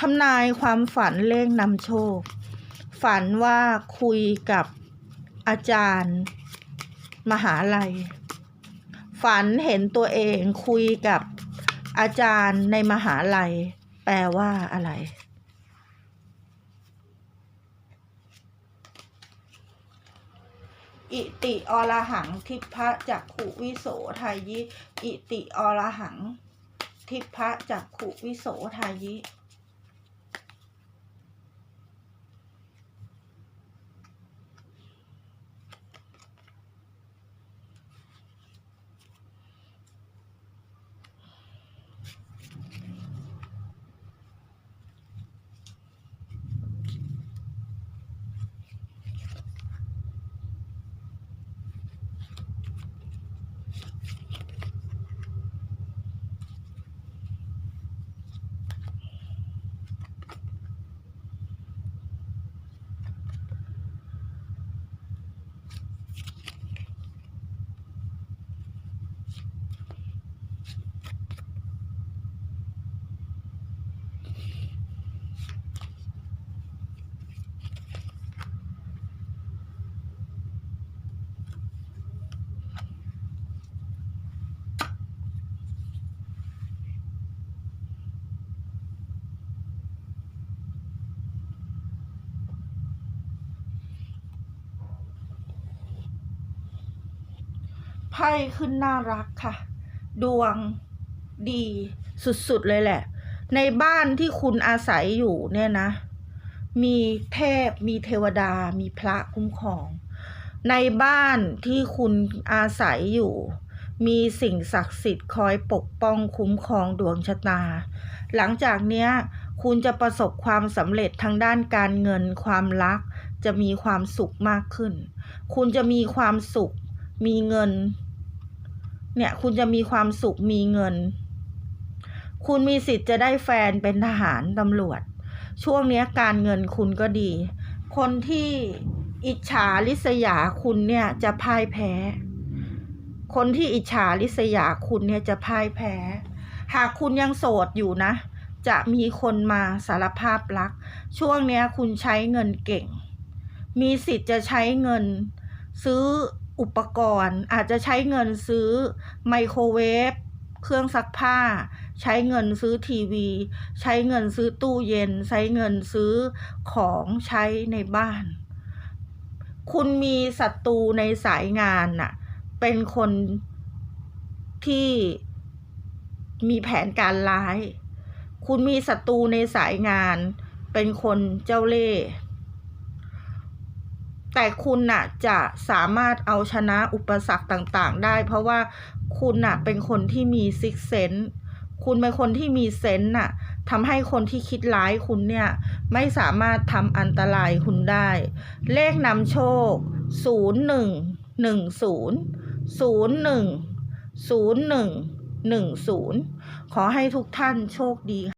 ทำนายความฝันเลขนำโชค ฝันว่าคุยกับอาจารย์ มหาลัย ฝันเห็นตัวเองคุยกับอาจารย์ในมหาลัย แปลว่าอะไร อิติอรหังทิพะจักขุวิโสทายิ อิติอรหังทิพะจักขุวิโสทายิ ไพ่ขึ้นน่ารักค่ะ ดวงดีสุดๆเลยแหละ ในบ้านที่คุณอาศัยอยู่เนี่ยนะ มีเทพมีเทวดามีพระคุ้มครอง ในบ้านที่คุณอาศัยอยู่ มีสิ่งศักดิ์สิทธิ์คอยปกป้องคุ้มครองดวงชะตา หลังจากเนี้ยคุณจะประสบความสำเร็จทางด้านการเงินความรัก จะมีความสุขมากขึ้น คุณจะมีความสุข มีเงิน เนี่ยคุณจะมีความสุขมีเงิน คุณมีสิทธิ์จะได้แฟนเป็นทหารตำรวจ ช่วงนี้การเงินคุณก็ดี คนที่อิจฉาริษยาคุณเนี่ยจะพ่ายแพ้ คนที่อิจฉาริษยาคุณเนี่ยจะพ่ายแพ้ หากคุณยังโสดอยู่นะ จะมีคนมาสารภาพรัก ช่วงนี้คุณใช้เงินเก่ง มีสิทธิ์จะใช้เงิน ซื้ออุปกรณ์อาจจะใช้เงินซื้อไมโครเวฟเครื่องซักผ้า ใช้เงินซื้อทีวี ใช้เงินซื้อตู้เย็น ใช้เงินซื้อของใช้ในบ้าน คุณมีศัตรูในสายงานน่ะเป็นคนที่มีแผนการร้าย คุณมีศัตรูในสายงาน เป็นคนเจ้าเล่ห์ แต่คุณน่ะจะสามารถเอาชนะอุปสรรคต่างๆ ได้ เพราะว่าคุณน่ะเป็นคนที่มีซิกเซนต์คุณเป็นคนที่มีเซนส์น่ะทำให้คนที่คิดร้ายคุณเนี่ยไม่สามารถทำอันตรายคุณได้ เลขนำโชค 0 1 1 0 0 1 0 1 1 0 ขอให้ทุกท่านโชคดี